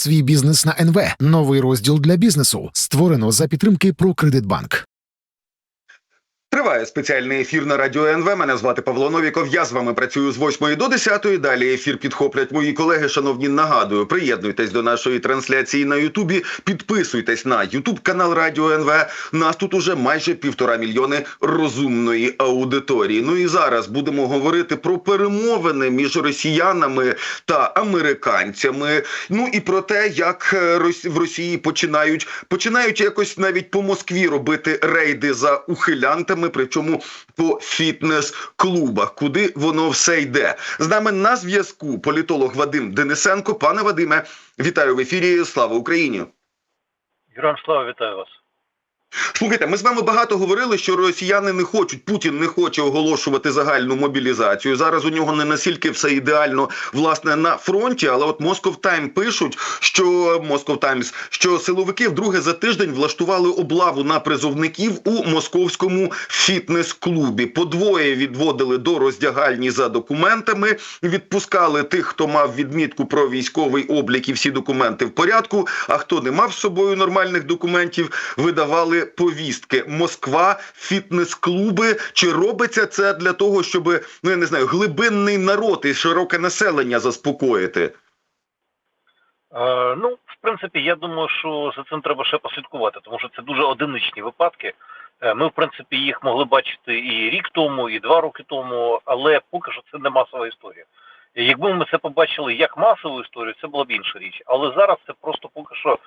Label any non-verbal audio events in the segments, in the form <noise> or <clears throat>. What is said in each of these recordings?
Свій бізнес на НВ. Новий розділ для бізнесу. Створено за підтримки «Прокредитбанк». Триває спеціальний ефір на радіо НВ. Мене звати Павло Новіков. Я з вами працюю з 8 до 10. Далі ефір підхоплять мої колеги. Шановні, нагадую, приєднуйтесь до нашої трансляції на Ютубі. Підписуйтесь на Ютуб канал Радіо НВ. Нас тут уже майже півтора мільйони розумної аудиторії. Ну і зараз будемо говорити про перемовини між росіянами та американцями. Ну і про те, як е, в Росії починають починають якось навіть по Москві робити рейди за ухилянтами, причому по фітнес-клубах, куди воно все йде. З нами на зв'язку політолог Вадим Денисенко. Пане Вадиме, вітаю в ефірі. Слава Україні! Героям слава вітаю вас. Слухайте, ми з вами багато говорили, що росіяни не хочуть, Путін не хоче оголошувати загальну мобілізацію. Зараз у нього не настільки все ідеально власне на фронті. Але от Moscow Time пишуть, що Moscow Times, що силовики вдруге за тиждень влаштували облаву на призовників у московському фітнес-клубі. Подвоє відводили до роздягальні за документами, відпускали тих, хто мав відмітку про військовий облік і всі документи в порядку. А хто не мав з собою нормальних документів, видавали повістки. Москва, фітнес-клуби. Чи робиться це для того, щоб ну я не знаю, глибинний народ і широке населення заспокоїти? Е, ну, в принципі, я думаю, що за цим треба ще послідкувати, тому що це дуже одиничні випадки. Е, Ми, в принципі, їх могли бачити і рік тому, і два роки тому, але поки що це не масова історія. Якби ми це побачили як масову історію, це була б інша річ. Але зараз це просто поки що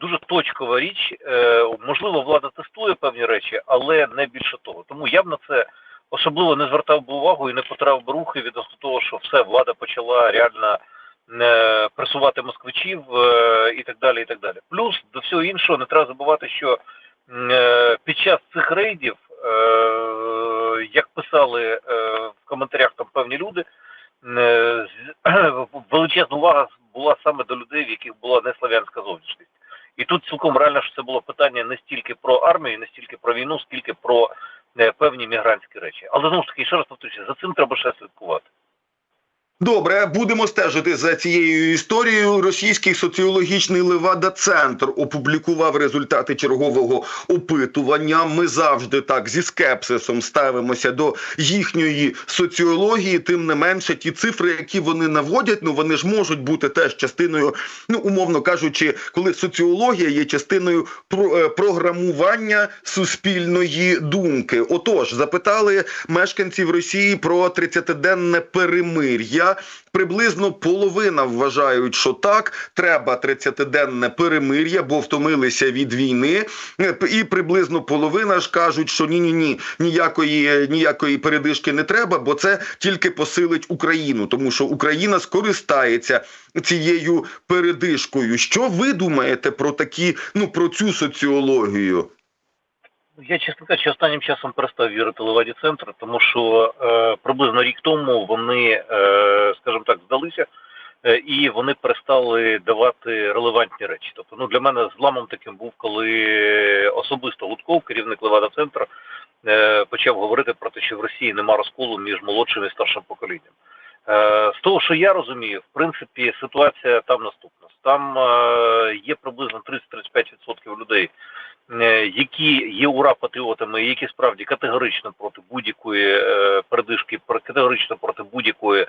дуже точкова річ. Е, Можливо, влада тестує певні речі, але не більше того. Тому я б на це особливо не звертав би увагу і не потирав би рухи відносно того, що все влада почала реально е, пресувати москвичів е, і так далі. і так далі. Плюс до всього іншого не треба забувати, що е, під час цих рейдів, е, як писали е, в коментарях там певні люди, е, <clears throat> величезна увага була саме до людей, в яких була неслав'янська зовнішність. І тут цілком реально, що це було питання не стільки про армію, не стільки про війну, скільки про е, певні мігрантські речі. Але знову ж таки, ще раз повторюся, за цим треба ще слідкувати. Добре, будемо стежити за цією історією. Російський соціологічний Левада-центр опублікував результати чергового опитування. Ми завжди так зі скепсисом ставимося до їхньої соціології. Тим не менше, ті цифри, які вони наводять, ну вони ж можуть бути теж частиною, ну умовно кажучи, коли соціологія є частиною е, програмування суспільної думки. Отож, запитали мешканців Росії про 30-денне перемир'я. Приблизно половина вважають, що так, треба 30-денне перемир'я, бо втомилися від війни. Е, І приблизно половина ж кажуть, що ні, ні, ні, ніякої ніякої передишки не треба, бо це тільки посилить Україну, тому що Україна скористається цією передишкою. Що ви думаєте про такі, ну про цю соціологію? Я, чесно кажучи, останнім часом перестав вірити Леваді центру, тому що е, приблизно рік тому вони, е, скажімо так, здалися е, і вони перестали давати релевантні речі. Тобто, ну для мене зламом таким був, коли особисто Гудков, керівник Левада центру, е, почав говорити про те, що в Росії нема розколу між молодшим і старшим поколінням. Е, з того, що я розумію, в принципі, ситуація там наступна. Там е, є приблизно 30-35% людей, е, які є ура-патріотами, які справді категорично проти будь-якої передишки, категорично проти будь-якої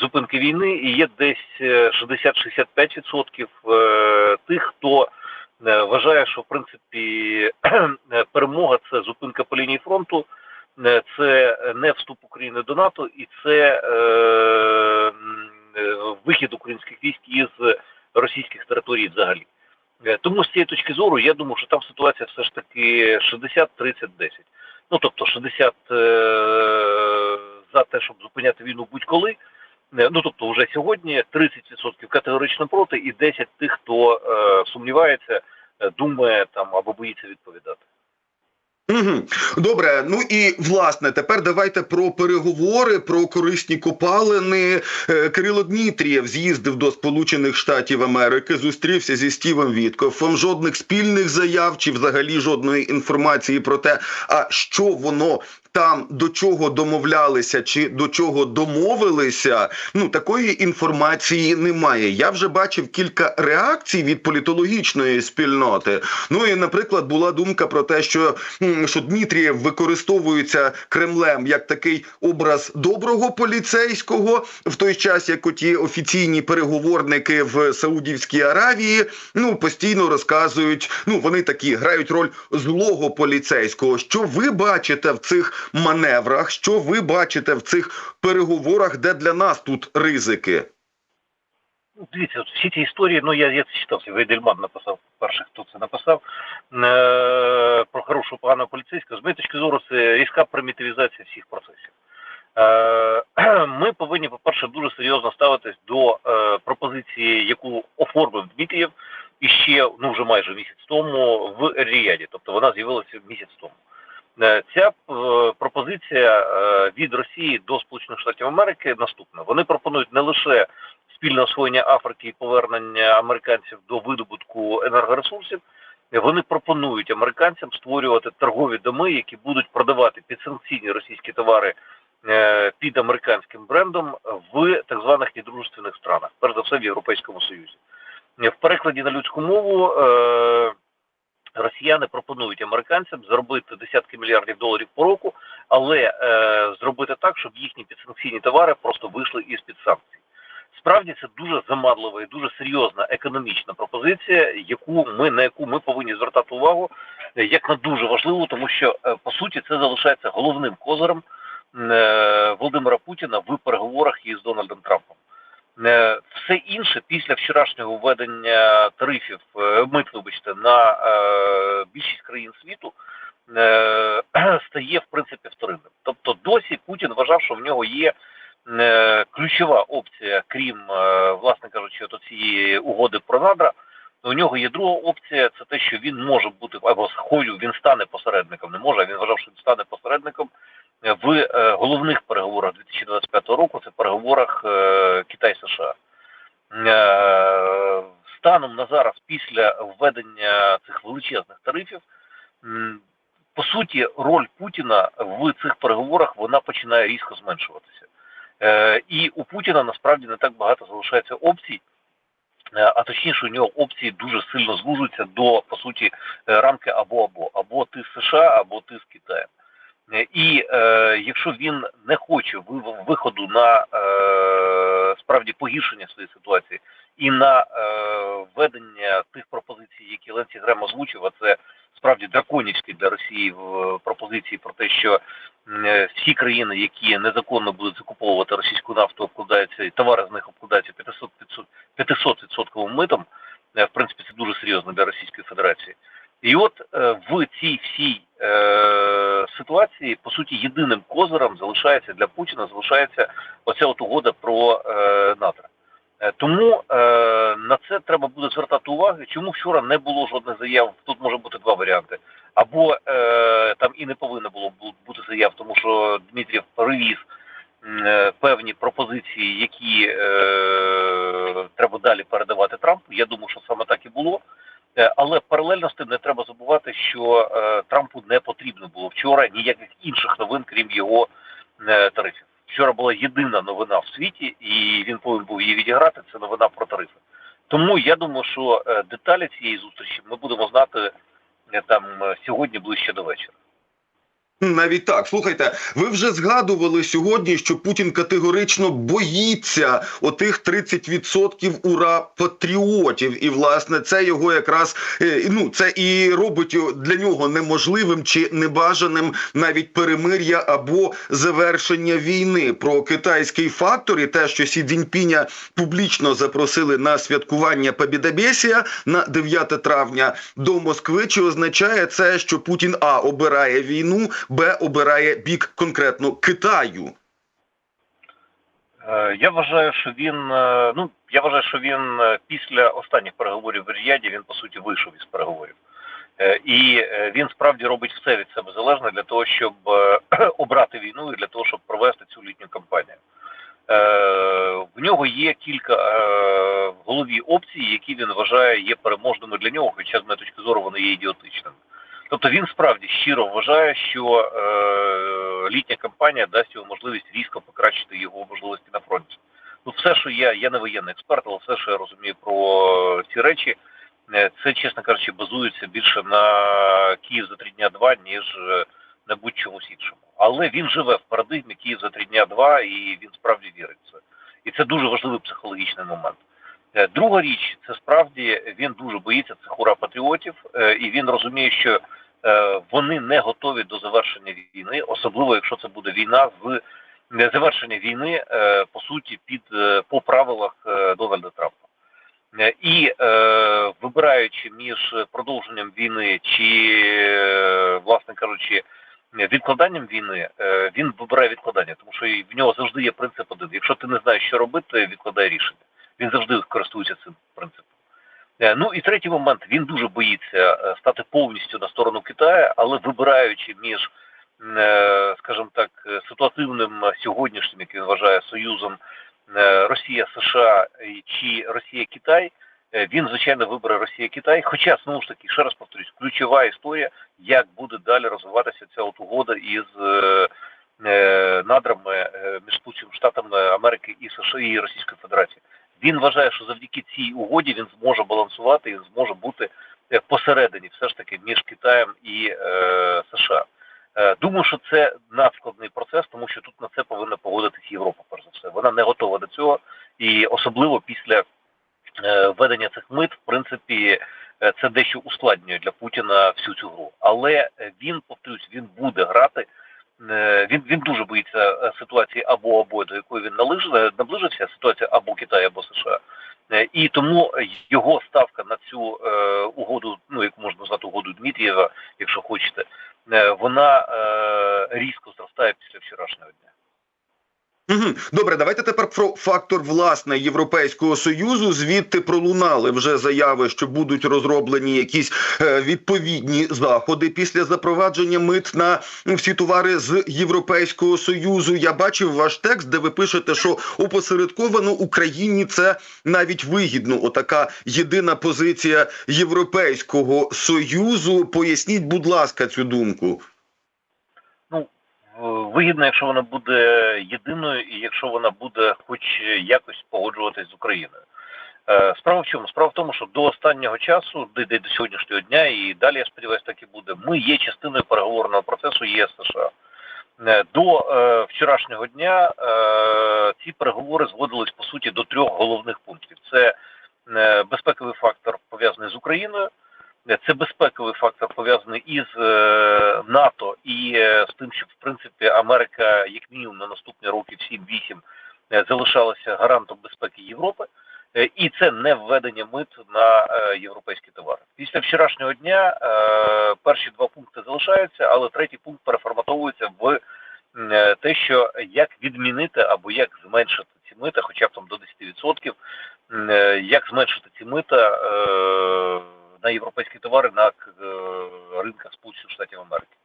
зупинки війни, і є десь е, 60-65% е, тих, хто вважає, що в принципі <clears throat> перемога це зупинка по лінії фронту, це не вступ України до НАТО, і це е, е, вихід українських військ із російських територій взагалі. Е, Тому з цієї точки зору я думаю, що там ситуація все ж таки 60-30-10. Ну тобто 60 е, за те, щоб зупиняти війну будь-коли. Е, Ну тобто, вже сьогодні 30% категорично проти, і 10 тих, хто е, сумнівається, е, думає там або боїться відповідати. Добре, ну і власне тепер давайте про переговори, про корисні копалини. Е, Кирило Дмітрієв з'їздив до Сполучених Штатів Америки, зустрівся зі Стівом Віткофом. Жодних спільних заяв чи взагалі жодної інформації про те, а що воно там до чого домовлялися чи до чого домовилися, ну такої інформації немає. Я вже бачив кілька реакцій від політологічної спільноти. Ну і, наприклад, була думка про те, що, що Дмитрієв використовується Кремлем як такий образ доброго поліцейського, в той час як оті офіційні переговорники в Саудівській Аравії ну постійно розказують. Ну вони такі грають роль злого поліцейського. Що ви бачите в цих маневрах? Що ви бачите в цих переговорах, де для нас тут ризики? Дивіться, всі ці історії, ну я, я це читав, Вейдельман написав, перший, хто це написав, е, про хорошого поганого поліцейського. З моєї точки зору, це різка примітивізація всіх процесів. Е, <clears throat> ми повинні, по-перше, дуже серйозно ставитись до е, пропозиції, яку оформив Дмитрієв іще, ну вже майже місяць тому в Ріяді, тобто вона з'явилася місяць тому. Е, Ця е, пропозиція е, від Росії до Сполучених Штатів Америки наступна. Вони пропонують не лише спільне освоєння Африки і повернення американців до видобутку енергоресурсів. Вони пропонують американцям створювати торгові доми, які будуть продавати підсанкційні російські товари під американським брендом в так званих недружественних странах, перш за все в Європейському Союзі. В перекладі на людську мову росіяни пропонують американцям заробити десятки мільярдів доларів по року, але е, зробити так, щоб їхні підсанкційні товари просто вийшли із під санкцій. Справді це дуже замадлива і дуже серйозна економічна пропозиція, яку ми на яку ми повинні звертати увагу е, як на дуже важливу, тому що е, по суті це залишається головним козирем е, Володимира Путіна в переговорах із Дональдом Трампом. Е, Все інше після вчорашнього введення тарифів е, мит, вибачте, на е, більшість країн світу <clears throat> стає в принципі вторинним. Тобто досі Путін вважав, що в нього є ключова опція, крім, власне кажучи, от цієї угоди про надра. У нього є друга опція, це те, що він може бути або з хою він стане посередником. Не може, він вважав, що він стане посередником в е, головних переговорах 2025 року. Це переговорах е, Китай США. Е, станом на зараз, після введення цих величезних тарифів, по суті, роль Путіна в цих переговорах вона починає різко зменшуватися. І у Путіна насправді не так багато залишається опцій, а точніше, у нього опції дуже сильно звужуються до по суті рамки або або або ти з США, або ти з Китаєм. Е, І е, якщо він не хоче ви- виходу на е, справді погіршення своєї ситуації і на е, введення тих пропозицій, які Ленсі Грем озвучив, а це справді драконівські для Росії в пропозиції про те, що е, всі країни, які незаконно будуть закуповувати російську нафту, обкладаються і товари з них обкладаються 500 500 відсотковим митом. Е, В принципі, це дуже серйозно для Російської Федерації. І от е, в цій всій е, ситуації, по суті, єдиним козиром залишається для Путіна залишається оця от угода про е. Е, Тому на це треба буде звертати увагу. Чому вчора не було жодних заяв? Тут може бути два варіанти. Або там і не повинно було бути заяв, тому що Дмитрів привіз певні пропозиції, які треба далі передавати Трампу. Я думаю, що саме так і було. Е, Але паралельно з тим не треба забувати, що е, Трампу не потрібно було вчора ніяких інших новин, крім його е, тарифів. Вчора була єдина новина в світі, і він повинен був її відіграти. Це новина про тарифи. Тому я думаю, що деталі цієї зустрічі ми будемо знати там сьогодні ближче до вечора. <laughs> Навіть так, слухайте, ви вже згадували сьогодні, що Путін категорично боїться отих 30% ура патріотів, і власне це його якраз е, ну це і робить для нього неможливим чи небажаним навіть перемир'я або завершення війни. Про китайський фактор і те, що Сі Цзіньпіня публічно запросили на святкування Побєдобєсія на 9 травня до Москви. Чи означає це, що Путін а обирає війну? Б обирає бік конкретно Китаю. Е, Я вважаю, що він е, ну я вважаю, що він е, після останніх переговорів в Ріяді він по суті вийшов із переговорів. І він справді робить все від себе залежне для того, щоб <clears throat> обрати війну і для того, щоб провести цю літню кампанію. В нього є кілька в голові опцій, які він вважає є переможними для нього, хоча з моєї точки зору вони є ідіотичними. Тобто він справді щиро вважає, що е, літня кампанія дасть йому можливість різко покращити його можливості на фронті. Ну, все, що я, я не воєнний експерт, але все, що я розумію про ці речі, е, це, чесно кажучи, базується більше на Київ за три дня два, ніж е, на будь-чомусь іншому. Але він живе в парадигмі Київ за три дня два, і він справді вірить в це. І це дуже важливий психологічний момент. Е, Друга річ, це справді він дуже боїться цих ура патріотів, і він розуміє, що вони не готові до завершення війни, особливо якщо це буде війна з завершення війни, е, по суті, під е, по правилах е, Дональда Трампа. Е, І е, вибираючи між продовженням війни чи, е, власне кажучи, відкладанням війни, е, він вибирає відкладання, тому що в нього завжди є принцип один. Якщо ти не знаєш, що робити, відкладай рішення. Він завжди користується цим принципом. Е, Ну і третій момент, він дуже боїться е, стати повністю на сторону Китаю, але вибираючи між, е, скажімо так, ситуативним сьогоднішнім, як він вважає, союзом Росія, США чи Росія Китай, він звичайно вибере Росія Китай. Хоча знову ж таки, ще раз повторюсь, ключова історія, як буде далі розвиватися ця от угода із надрами між Сполученими Штатами Америки і США і Федерації. Він вважає, що завдяки цій угоді він зможе балансувати і зможе бути е, посередині, все ж таки, між Китаєм і е, США. Е, Думаю, що це надскладний процес, тому що тут на це повинна погодитись Європа, перш за все. Вона не готова до цього, і особливо після е, введення цих мит, в принципі, е, це дещо ускладнює для Путіна всю цю гру. Але е, він, повторюсь, він буде грати. Він він дуже боїться ситуації або або до якої він налиж- наближився, ситуація або Китаю, або США. Е, І тому його ставка на цю е, угоду, ну яку можна назвати угоду Дмитрієва, якщо хочете, е, вона е, різко зростає після вчорашнього дня. Добре, давайте тепер про фактор власне Європейського союзу. Звідти пролунали вже заяви, що будуть розроблені якісь е, відповідні заходи після запровадження мит на всі товари з Європейського союзу. Я бачив ваш текст, де ви пишете, що опосередковано Україні це навіть вигідно. Отака єдина позиція Європейського союзу. Поясніть, будь ласка, цю думку. Вигідно, якщо вона буде єдиною, і якщо вона буде хоч якось погоджуватись з Україною. Е, Справа в чому? Справа в тому, що до останнього часу, де до сьогоднішнього дня, і далі я сподіваюся, так і буде. Ми є частиною переговорного процесу ЄС США. Е, До е, вчорашнього дня е, ці переговори зводились по суті до трьох головних пунктів: це е, безпековий фактор пов'язаний з Україною. Е, Це безпековий фактор пов'язаний із е, НАТО і е, з тим, щоб в принципі Америка, як мінімум, на наступні роки 7-8 е, залишалася гарантом безпеки Європи. І це не введення мит на європейські товари. Після вчорашнього дня перші два пункти залишаються, але третій пункт переформатовується в те, що як відмінити або як зменшити ці мита, хоча б там до 10%, е, як зменшити ці мита на європейські товари на е, ринках Сполучених Штатів Америки.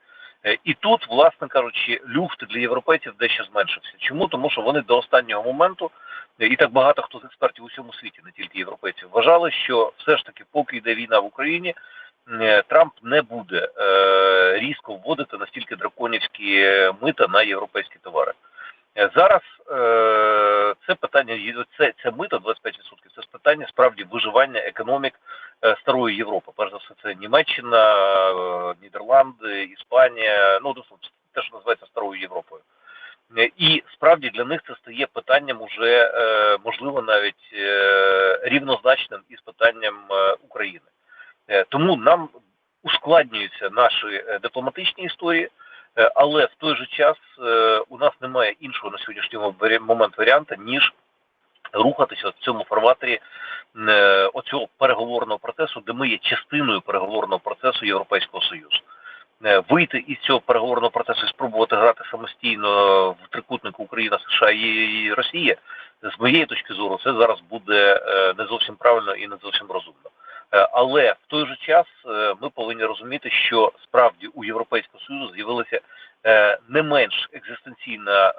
Е, І тут, власне кажучи, люфт для європейців дещо зменшився. Чому? Тому що вони до останнього моменту, е, і так багато хто з експертів у всьому світі, не тільки європейців, вважали, що все ж таки, поки йде війна в Україні, Трамп не буде різко вводити настільки драконівські мита на європейські товари. Зараз це питання, це, це мито 25%, це питання справді виживання економік старої Європи. Перш за все, це Німеччина, е, Нідерланди, Іспанія, ну те, що називається старою Європою. І справді для них це стає питанням уже е, можливо навіть е, рівнозначним із питанням е, України. Тому нам ускладнюються наші дипломатичні історії. Але в той же час у нас немає іншого на сьогоднішній момент варіанта, ніж рухатися в цьому форматі е, оцього переговорного процесу, де ми є частиною переговорного процесу Європейського Союзу. Е, Вийти із цього переговорного процесу і спробувати грати самостійно в трикутнику Україна, США і Росія, з моєї точки зору, це зараз буде е, не зовсім правильно і не зовсім розумно. Е, Але в той же час е, ми повинні розуміти, що справді у Європейського Союзу з'явилася е, не менш екзистенційна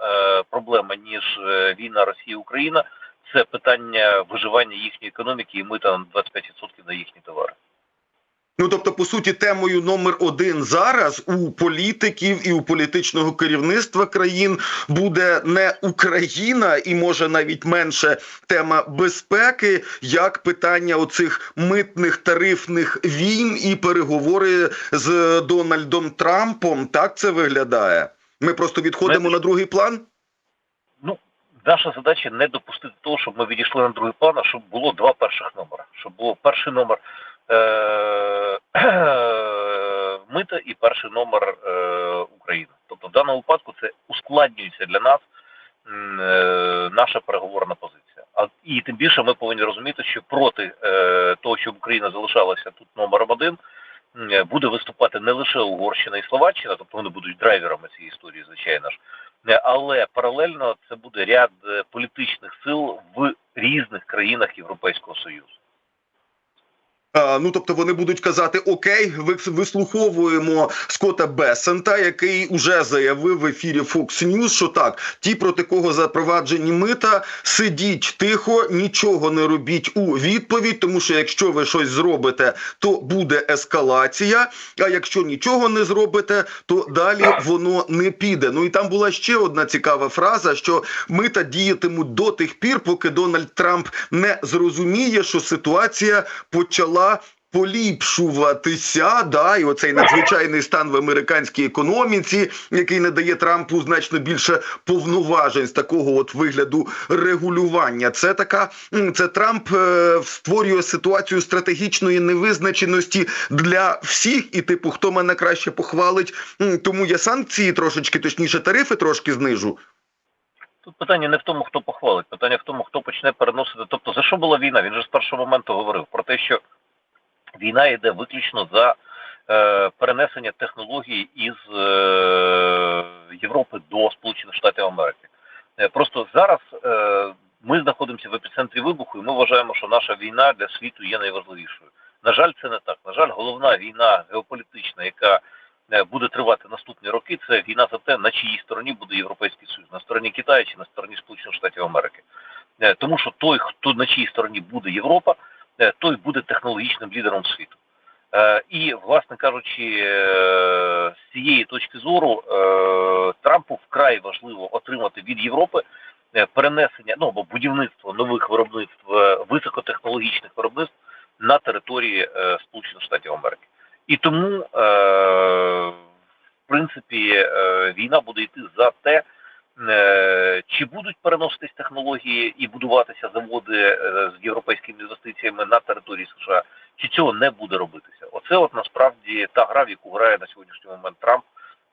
проблема ніж війна Росія-Україна. Це питання виживання їхньої економіки і мита на 25% на їхні товари. Ну тобто, по суті, темою номер один зараз у політиків і у політичного керівництва країн буде не Україна, і може навіть менше тема безпеки, як питання оцих митних тарифних війн і переговори з Дональдом Трампом. Так це виглядає. Ми просто відходимо Ми- на другий план. Наша задача не допустити того, щоб ми відійшли на другий план, а щоб було два перших номера. Щоб було перший номер е- <clears throat> мита і перший номер е- України. Тобто в даному випадку це ускладнюється для нас е- наша переговорна позиція. А і тим більше ми повинні розуміти, що проти того, щоб Україна залишалася тут номером один. Е, Буде виступати не лише Угорщина і Словаччина, тобто вони будуть драйверами цієї історії, звичайно ж, Е, але паралельно це буде ряд е, політичних сил в різних країнах Європейського Союзу. Ну тобто вони будуть казати: Окей, вис- вислуховуємо Скотта Бесента, який уже заявив в ефірі Fox News, що так, ті, проти кого запроваджені мита, сидіть тихо, нічого не робіть у відповідь, тому що якщо ви щось зробите, то буде ескалація. А якщо нічого не зробите, то далі воно не піде. Ну і там була ще одна цікава фраза: що мита діятимуть до тих пір, поки Дональд Трамп не зрозуміє, що ситуація почала. Поліпшуватися, да, і оцей надзвичайний стан в американській економіці, який надає Трампу значно більше повноважень з такого от вигляду регулювання. Це така це Трамп е, створює ситуацію стратегічної невизначеності для всіх. І типу, хто мене краще похвалить, тому я санкції трошечки, точніше, тарифи трошки знижу. Тут питання не в тому, хто похвалить, питання в тому, хто почне переносити. Тобто, за що була війна? Він же з першого моменту говорив про те, що війна йде виключно за е, перенесення технологій із е, Європи до Сполучених Штатів Америки. Е, просто зараз е, ми знаходимося в епіцентрі вибуху, і ми вважаємо, що наша війна для світу є найважливішою. На жаль, це не так. На жаль, головна війна геополітична, яка е, буде тривати наступні роки, це війна за те, на чиїй стороні буде Європейський Союз, на стороні Китаю чи на стороні Сполучених Штатів Америки. Е, Тому що той, хто на чиїй стороні буде Європа, той буде технологічним лідером світу. Е, І, власне кажучи, е, з цієї точки зору е, Трампу вкрай важливо отримати від Європи е, перенесення ну або будівництво нових виробництв е, високотехнологічних виробництв на території е, Сполучених Штатів Америки. І тому, е, в принципі, е, війна буде йти за те, е, чи будуть переноситись технології і будуватися заводи е, з європейськими інвестиціями на території США, чи цього не буде робитися. Оце от насправді та гра, в яку грає на сьогоднішній момент Трамп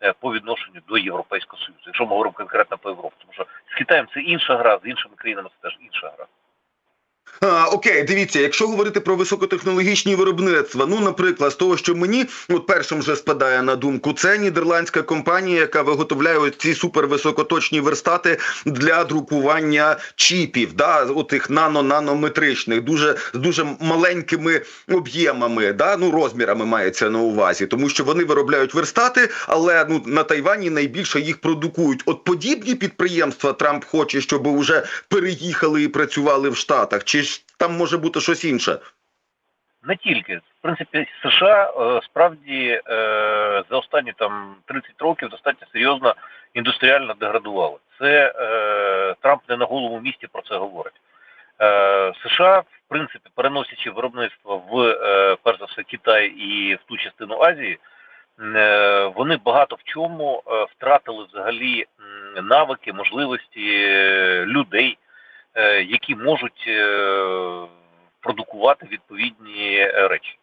е, по відношенню до Європейського Союзу, якщо ми говоримо конкретно по Європі, тому що з Китаєм це інша гра, з іншими країнами це теж інша гра. А, окей, дивіться, якщо говорити про високотехнологічні виробництва, ну, наприклад, з того, що мені от першим вже спадає на думку, це нідерландська компанія, яка виготовляє ці супервисокоточні верстати для друкування чіпів, да, отих нано-нанометричних, дуже з дуже маленькими об'ємами, да, ну розмірами мається на увазі, тому що вони виробляють верстати, але ну на Тайвані найбільше їх продукують. От подібні підприємства Трамп хоче, щоб вже переїхали і працювали в Штатах, чи ж там може бути щось інше? Не тільки. В принципі, США е, справді е, за останні там 30 років достатньо серйозно індустріально деградували. Це е, Трамп не на голому місці про це говорить. США, в принципі, переносячи виробництво в перш за все Китай і в ту частину Азії, вони багато в чому втратили взагалі навики, можливості людей, які можуть е, продукувати відповідні е, речі.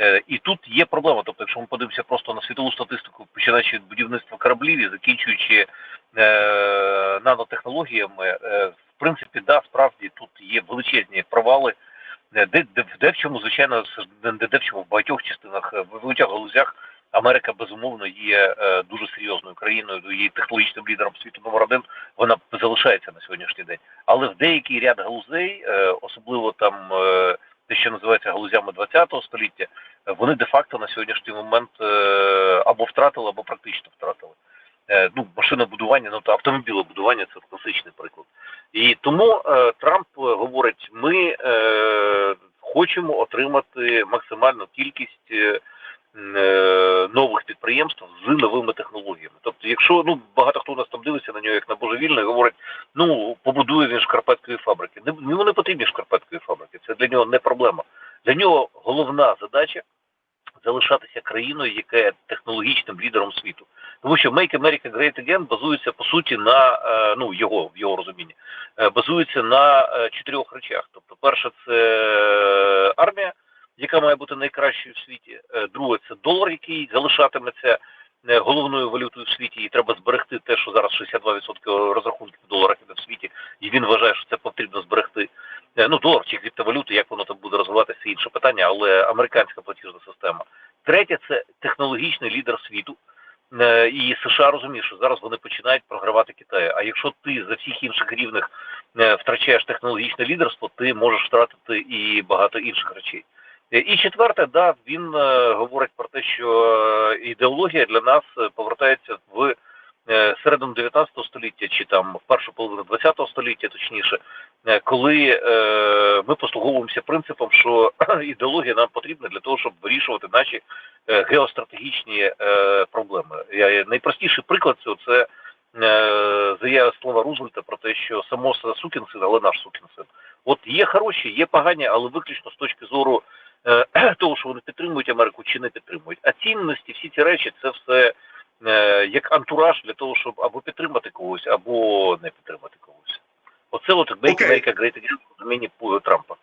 Е, І тут є проблема. Тобто, якщо ми подивимося просто на світову статистику, починаючи від будівництва кораблів і закінчуючи е, нанотехнологіями, е, в принципі, да, справді тут є величезні провали, е, де, де, де в чому, звичайно, де, де в чому в багатьох частинах, е, в багатьох галузях Америка безумовно є е, дуже серйозною країною, є технологічним лідером світу номер один. Вона залишається на сьогоднішній день. Але в деякий ряд галузей, е, особливо там е, те, що називається галузями ХХ століття, вони де-факто на сьогоднішній момент або втратили, або практично втратили. Ну, машинобудування, ну то автомобілебудування це класичний приклад. І тому е, Трамп говорить: ми е, хочемо отримати максимальну кількість нових підприємств з новими технологіями. Тобто, якщо ну багато хто у нас там дивиться на нього як на божевільне, говорить, ну побудує він шкарпеткові фабрики. Не йому не потрібні шкарпеткові фабрики. Це для нього не проблема. Для нього головна задача залишатися країною, яка є технологічним лідером світу. Тому що Make America Great Again базується по суті на е, ну його в його розумінні, е, базується на е, чотирьох речах. Тобто, перше, це е, армія, яка має бути найкращою в світі. Е, Друге, це долар, який залишатиметься е, головною валютою в світі, і треба зберегти те, що зараз 62% розрахунків в доларах іде в світі, і він вважає, що це потрібно зберегти. Е, Ну, долар чи криптовалюти, як воно там буде розвиватися, інше питання, але американська платіжна система. Третє це технологічний лідер світу. І США розуміє, що зараз вони починають програвати Китаю. А якщо ти за всіх інших рівнях е, втрачаєш технологічне лідерство, ти можеш втратити і багато інших речей. Е, І четверте, да, він е, говорить про те, що е, ідеологія для нас повертається в середину 19 століття чи там в першу половину 20 століття, точніше, коли ми послуговуємося принципом, що <clears throat> ідеологія нам потрібна для того, щоб вирішувати наші геостратегічні проблеми. Найпростіший приклад цього це е, заява слова Рузвельта про те, що само сукін син, але наш сукін син. От є хороші, є погані, але виключно з точки зору е, <clears throat> того, що вони підтримують Америку чи не підтримують. А цінності, всі ці речі, це все е, як антураж для того, щоб або підтримати когось, або не підтримати когось. Оце от Make. America Great Again в розумінні Трампа.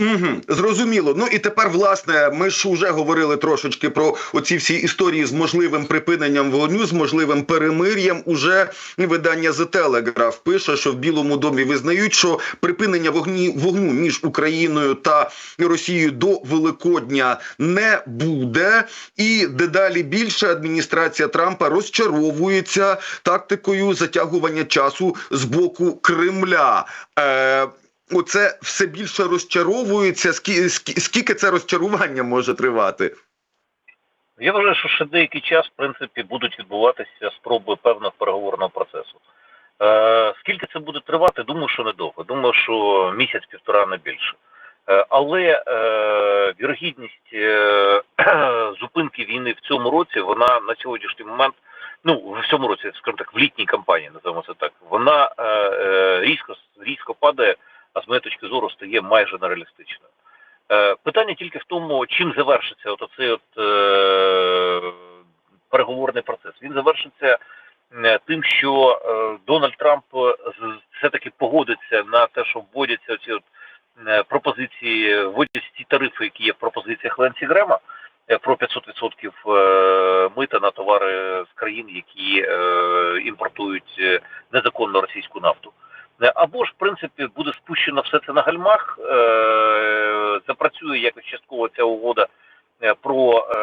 Угу, зрозуміло. Ну і тепер, власне, ми ж вже говорили трошечки про оці всі історії з можливим припиненням вогню, з можливим перемир'ям. Уже видання The Telegraph пише, що в Білому домі визнають, що припинення вогні вогню між Україною та Росією до Великодня не буде, і дедалі більше адміністрація Трампа розчаровується тактикою затягування часу з боку Кремля. Е, Оце все більше розчаровується. Скі- скі- Скільки це розчарування може тривати? Я вважаю, що ще деякий час, в принципі, будуть відбуватися спроби певного переговорного процесу. Е, скільки це буде тривати, думаю, що недовго. Думаю, що місяць-півтора не більше. Е, але е, вірогідність е, <clears throat> зупинки війни в цьому році, вона на сьогоднішній момент, ну в цьому році, скажімо так, в літній кампанії, називаємо це так, вона е, е, різко різко падає, а з моєї точки зору стає майже нереалістичною. Е, питання тільки в тому, чим завершиться от оцей от, е, переговорний процес. Він завершиться е, тим, що е, Дональд Трамп все-таки погодиться на те, що вводяться ці от пропозиції, вводяться ці тарифи, які є в пропозиціях Ленсі Грема, про 500% е, мита на товари з країн, які імпортують незаконно російську нафту. Або ж, в принципі, буде спущено все це на гальмах, е, запрацює якось частково ця угода е, про е,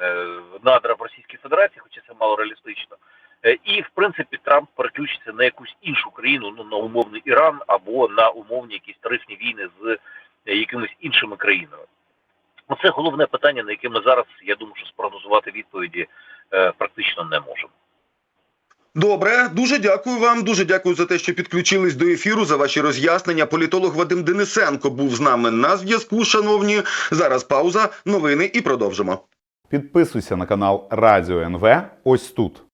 е, надра в Російській Федерації, хоча це мало реалістично. І, в принципі, Трамп переключиться на якусь іншу країну, ну на умовний Іран або на умовні якісь тарифні війни з якимись іншими країнами. Ну, Це головне питання, на яке ми зараз, я думаю, що спрогнозувати відповіді практично не можемо. Добре, дуже дякую вам. Дуже дякую за те, що підключились до ефіру, за ваші роз'яснення. Політолог Вадим Денисенко був з нами на зв'язку. Шановні, зараз пауза, новини і продовжимо. Підписуйся на канал Радіо НВ ось тут.